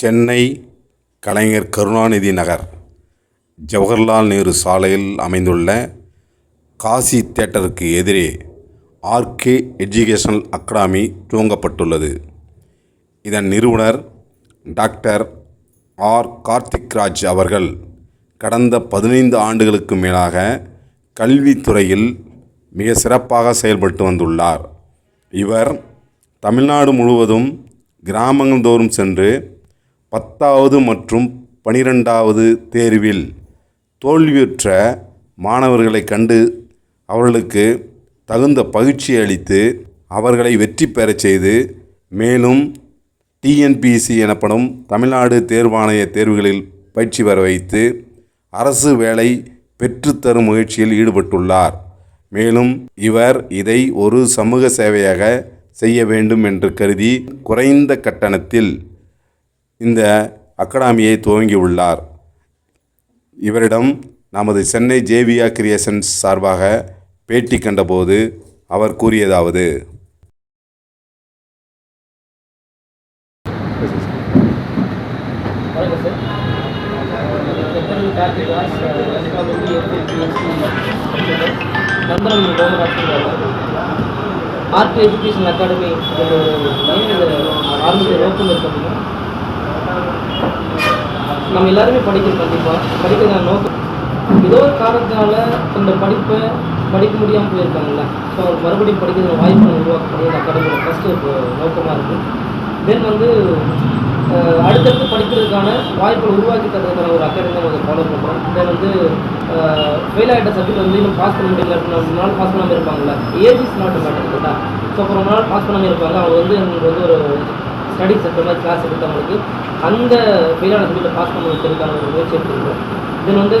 சென்னை கலைஞர் கருணாநிதி நகர் ஜவஹர்லால் நேரு சாலையில் அமைந்துள்ள காசி தியேட்டருக்கு எதிரே ஆர்கே எஜுகேஷனல் அகாடமி துவங்கப்பட்டுள்ளது. இதன் நிறுவனர் டாக்டர் ஆர். கார்த்திக்ராஜ் அவர்கள் கடந்த பதினைந்து ஆண்டுகளுக்கு மேலாக கல்வித்துறையில் மிக சிறப்பாக செயல்பட்டு வந்துள்ளார். இவர் தமிழ்நாடு முழுவதும் கிராமங்கள் தோறும் சென்று பத்தாவது மற்றும் பனிரெண்டாவது தேர்வில் தோல்வியுற்ற மாணவர்களை கண்டு அவர்களுக்கு தகுந்த பயிற்சி அளித்து அவர்களை வெற்றி பெறச் செய்து மேலும் டிஎன்பிசி எனப்படும் தமிழ்நாடு தேர்வாணைய தேர்வுகளில் பயிற்சி பெற வைத்து அரசு வேலை பெற்றுத்தரும் முயற்சியில் ஈடுபட்டுள்ளார். மேலும் இவர் இதை ஒரு சமூக சேவையாக செய்ய வேண்டும் என்று கருதி குறைந்த கட்டணத்தில் இந்த அகாடமியை துவங்கியுள்ளார் இவரிடம் நமது சென்னை ஜேவியா கிரியேஷன்ஸ் சார்பாக பேட்டி கண்டபோது அவர் கூறியதாவது. ஆர்ட் எஜுகேஷன் அகாடமி ஏன் ஆரம்பித்த நோக்கம் இருக்கு நம்ம எல்லாருமே படிக்கணும் கண்டிப்பாக படிக்கிற நோக்கம். ஏதோ ஒரு காரணத்தினால இந்த படிப்பை படிக்க முடியாமல் போயிருக்காங்கல்ல. ஸோ அவங்க மறுபடியும் படிக்கிற வாய்ப்பை உருவாக்கக்கூடிய இந்த அகாடமியோட ஃபஸ்ட்டு நோக்கமாக இருக்குது தென் வந்து அடுத்தடுத்து படிக்கிறதுக்கான வாய்ப்புகள் உருவாக்கி தரதுக்கான ஒரு அகாடமி நம்ம ஃபாலோ பண்ணுறோம் தென் வந்து ஃபெயில் ஆகிட்ட சப்ஜெக்ட் வந்து இன்னும் பாஸ் பண்ண முடியல அப்படின்னா ரொம்ப நாள் பாஸ் பண்ணாமல் இருப்பாங்கல்ல. Age is not matter so அப்புறம் ரொம்ப நாள் பாஸ் பண்ணாமல் இருப்பாங்க. அவங்க வந்து எங்களுக்கு வந்து ஒரு ஸ்டடி சென்டர் மாதிரி கிளாஸ் எடுத்தவங்களுக்கு அந்த ஃபெயிலான சப்ஜெக்டை பாஸ் பண்ண ஒரு முயற்சி எடுத்துருக்கோம் தென் வந்து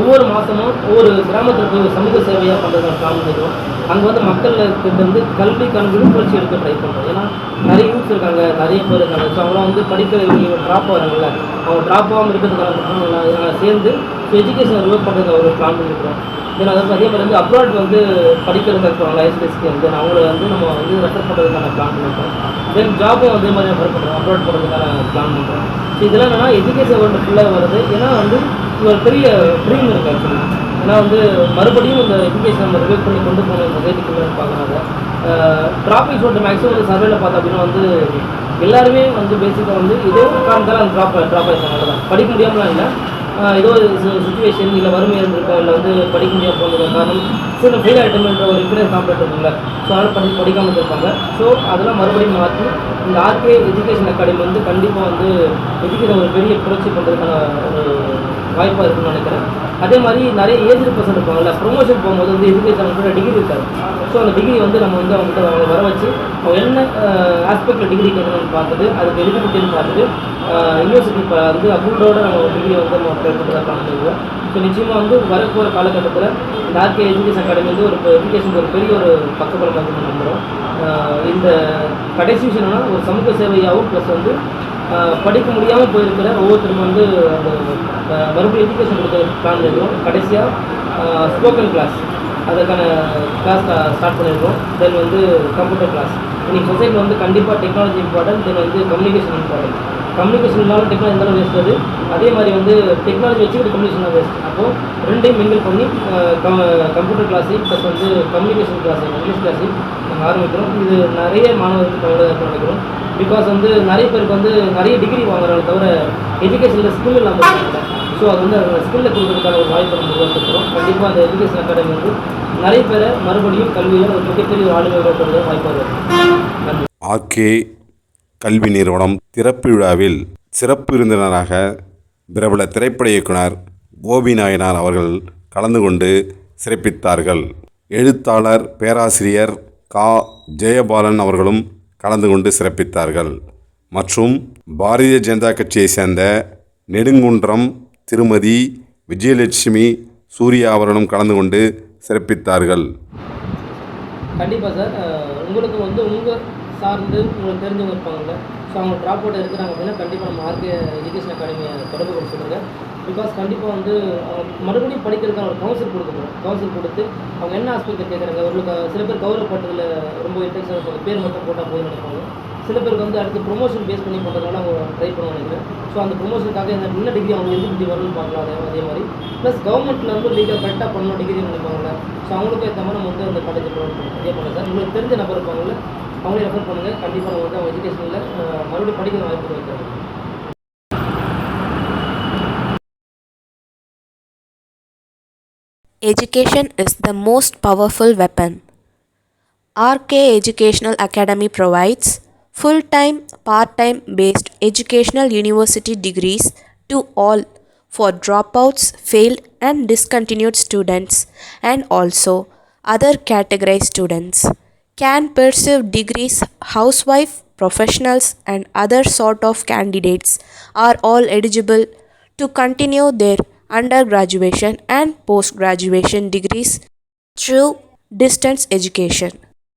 ஒவ்வொரு மாதமும் ஒவ்வொரு கிராமத்தில் போய் ஒரு சமூக சேவையாக பண்ணுறதுக்கான பிளான் பண்ணிக்கிறோம். அங்கே வந்து மக்களுக்கு வந்து கல்விக்கான விழிப்புணர்ச்சி எடுக்க ட்ரை பண்ணுறோம் ஏன்னா நிறைய ஸ்டூடெண்ட்ஸ் இருக்காங்க நிறைய பேர் இருக்காங்க. ஸோ அவங்களாம் வந்து படிக்கிற ட்ராப் ஆகிறாங்கல்ல. அவங்க ட்ராப் ஆகாமல் இருக்கிறதுக்கான பிளான்லாம் நாங்கள் சேர்ந்து எஜுகேஷனை ரிவர்வ் பண்ணுறதுக்கு ஒரு பிளான் பண்ணிக்கிறோம் தென் அதே அதே மாதிரி வந்து அப்ராட் வந்து படிக்கிறதுக்கு இருக்கிறாங்க ஐஎஸ்எஸ்க்கு வந்து. அவங்கள வந்து நம்ம வந்து ரெஃபர் பண்ணுறதுக்கான பிளான் பண்ணியிருக்கோம் தென் ஜாபும் அதே மாதிரி ரெஃபர் பண்ணுறோம் அப்ராட் போகிறதுக்கான பிளான் பண்ணுறோம் ஸோ இதெல்லாம் என்னென்னா எஜுகேஷன் ஒன்று ஃபுல்லாக வருது. ஏன்னா வந்து இது ஒரு பெரிய ட்ரீம் இருக்குது ஆக்சுவலி ஏன்னா வந்து மறுபடியும் இந்த எஜுகேஷன் நம்ம ரிவைவ் பண்ணி கொண்டு போகணும் சொசைட்டிக்குள்ளே பார்க்குறாங்க. ட்ராஃபிக் சொல்லிட்டு மேக்ஸிமம் வந்து சர்வேல பார்த்தோம் அப்படின்னா வந்து எல்லாருமே வந்து பேசிக்காக வந்து ஏதோ ஒரு காரணத்தால் அந்த ட்ராப் ட்ராப் ஆகிருக்காங்க அவ்வளோதான் படிக்க முடியாமலாம் இல்லை. ஏதோ ஒரு சுச்சுவேஷன் இல்லை வறுமை இருந்திருக்கோம் இல்லை வந்து படிக்க முடியாமல் போனதுக்கு காரணம் சில ஃபெயில் ஆகிட்டோம்ன்ற ஒரு இன்ஃபுளுன்ஸ் காம்ப்ளெக்ட் இருக்குல்ல ஸோ அதனால் படி படிக்காமல் இருப்பாங்க ஸோ அதெல்லாம் மறுபடியும் மாற்றி இந்த ஆர்கே எஜுகேஷன் அகாடமி வந்து கண்டிப்பாக வந்து எஜுகேஷன் ஒரு பெரிய புரட்சி பண்ணுறதுக்கான ஒரு வாய்ப்பாக இருக்குன்னு நினைக்கிறேன். அதே மாதிரி நிறைய ஏஜ் பர்சன் இருப்பாங்கல்ல ப்ரொமோஷன் போகும்போது வந்து எஜுகேஷன் கூட டிகிரி இருக்காது. ஸோ அந்த டிகிரி வந்து நம்ம வந்து அவங்ககிட்ட அவங்க வர வச்சு அவங்க என்ன ஆஸ்பெக்டில் டிகிரி கேட்கணும்னு பார்த்துட்டு அதுக்கு எலிஜிபிலிட்டின்னு பார்த்துட்டு யூனிவர்சிட்டி இப்போ வந்து அப்ரூவ்டோட நம்ம டிகிரி வந்து நம்ம அப்ளை பண்ணுறதா பிளான் ஸோ நிச்சயமாக வந்து வரப்போகிற காலகட்டத்தில் இந்த ஆர்கே எஜுகேஷன் அகாடமி வந்து ஒரு எஜுகேஷனுக்கு ஒரு பெரிய ஒரு பக்கபலம் வந்து நம்புகிறோம் இந்த கடைசி விஷயம் ஒரு சமூக சேவையாகவும் ப்ளஸ் வந்து படிக்க முடியாமல் போயிருக்கிற ஒவ்வொருத்தரும் வந்து மறுபடியும் எஜுகேஷன் கொடுத்த பிளான் இருக்கும் கடைசியாக ஸ்போக்கன் கிளாஸ் அதற்கான கிளாஸ் ஸ்டார்ட் பண்ணியிருக்கோம். தென் வந்து கம்ப்யூட்டர் கிளாஸ் இன்றைக்கி சொசைட்டியில் வந்து கண்டிப்பாக டெக்னாலஜி இம்பார்ட்டன்ட் தென் வந்து கம்யூனிகேஷன் இம்பார்ட்டன்ட் கம்யூனிகேஷன் இல்லாமல் டெக்னாலஜி இருந்தாலும் வேஸ்ட் அது. அதே மாதிரி வந்து டெக்னாலஜி வச்சுக்கிட்டு கம்யூனிகேஷன் வேஸ்ட் அப்போது ரெண்டையும் மிங்கிள் பண்ணி கம்ப்யூட்டர் கிளாஸு ப்ளஸ் வந்து கம்யூனிகேஷன் கிளாஸு இங்கிலீஷ் கிளாஸு நாங்கள் ஆரம்பிக்கிறோம். இது நிறைய மாணவர்களுக்கு பயனுள்ளதாக நினைக்கிறோம். பிகாஸ் வந்து நிறைய பேருக்கு வந்து நிறைய டிகிரி வாங்குறாங்க தவிர எஜுகேஷனில் ஸ்கில் இல்லாமல் ஸோ அது வந்து அந்த ஸ்கில்லை கொடுக்கறதுக்கான ஒரு வாய்ப்பை நம்ம உருவாக்கிக்கிறோம். கண்டிப்பாக அந்த எஜுகேஷன் அகாடமி வந்து நிறைய பேரை மறுபடியும் கல்வியில் ஒரு மிகப்பெரிய ஒரு ஆளுமை வாய்ப்பாக இருக்கும் நன்றி. கல்வி நிறுவனம் திறப்பு விழாவில் சிறப்பு விருந்தினராக பிரபல திரைப்பட இயக்குனர் கோபி நாயனார் அவர்கள் கலந்து கொண்டு சிறப்பித்தார்கள். எழுத்தாளர் பேராசிரியர் கா. ஜெயபாலன் அவர்களும் கலந்து கொண்டு சிறப்பித்தார்கள். மற்றும் பாரதிய ஜனதா கட்சியை சேர்ந்த நெடுங்குன்றம் திருமதி விஜயலட்சுமி சூர்யா அவர்களும் கலந்து கொண்டு சிறப்பித்தார்கள். கண்டிப்பாக சார். உங்களுக்கு வந்து உங்கள் சார்ந்து உங்களுக்கு தெரிஞ்சவங்க இருப்பாங்கல்ல ஸோ அவங்க ட்ராப் அவுட் இருக்கிறாங்க அப்படின்னா கண்டிப்பாக நம்ம ஆர்கே எஜுகேஷன் அகாடமியை தொடர்பு கொண்டு சொல்லுங்கள் பிகாஸ் கண்டிப்பாக வந்து மறுபடியும் படிக்கிறதுக்கான ஒரு கவுன்சில் கொடுக்கணும் கவுன்சில் கொடுத்து அவங்க என்ன ஆஸ்பெக்டில் கேட்குறாங்க உங்களுக்கு சில பேர் கௌரவப்பட்டதில் ரொம்ப இன்ட்ரெஸ்டாக இருப்பாங்க பேர் மட்டும் போட்டால் போய் நினைப்பாங்க. சில பேருக்கு வந்து அடுத்து ப்ரொமோஷன் பேஸ் பண்ணி பண்ணுறதுனால அவங்க ட்ரை பண்ணுவாங்க நினைக்கிறேன். ஸோ அந்த ப்ரொமோஷனுக்காக இந்த என்ன டிகிரி அவங்க எலிஜிபிலிட்டி வரும்னு பார்க்கலாம். அதே அதே மாதிரி. ப்ளஸ் கவர்மெண்ட்டில் வந்து லீகல் கரெக்டாக பண்ணணும் டிகிரி நினைப்பாங்கல்ல. ஸோ அவங்களுக்கும் ஏற்ற மாதிரி நம்ம வந்து அந்த காலேஜ் ப்ரொவைட் பண்ணுவோம் அதே பண்ணலாம் சார் உங்களுக்கு தெரிஞ்ச நபர் இருப்பாங்களே அவங்களே ரெஃபர் பண்ணுங்கள் கண்டிப்பாக நம்ம வந்து அவங்க எஜுகேஷனில் மறுபடியும் படிக்கிற வாய்ப்பு வைக்கிறோம் Education is the most powerful weapon. RK Educational Academy provides full time, part time based educational university degrees to all for dropouts, failed, and discontinued students, and also other categorized students. Can pursue degrees, housewife, professionals, and other sort of candidates are all eligible to continue their undergraduation and post graduation degrees through distance education.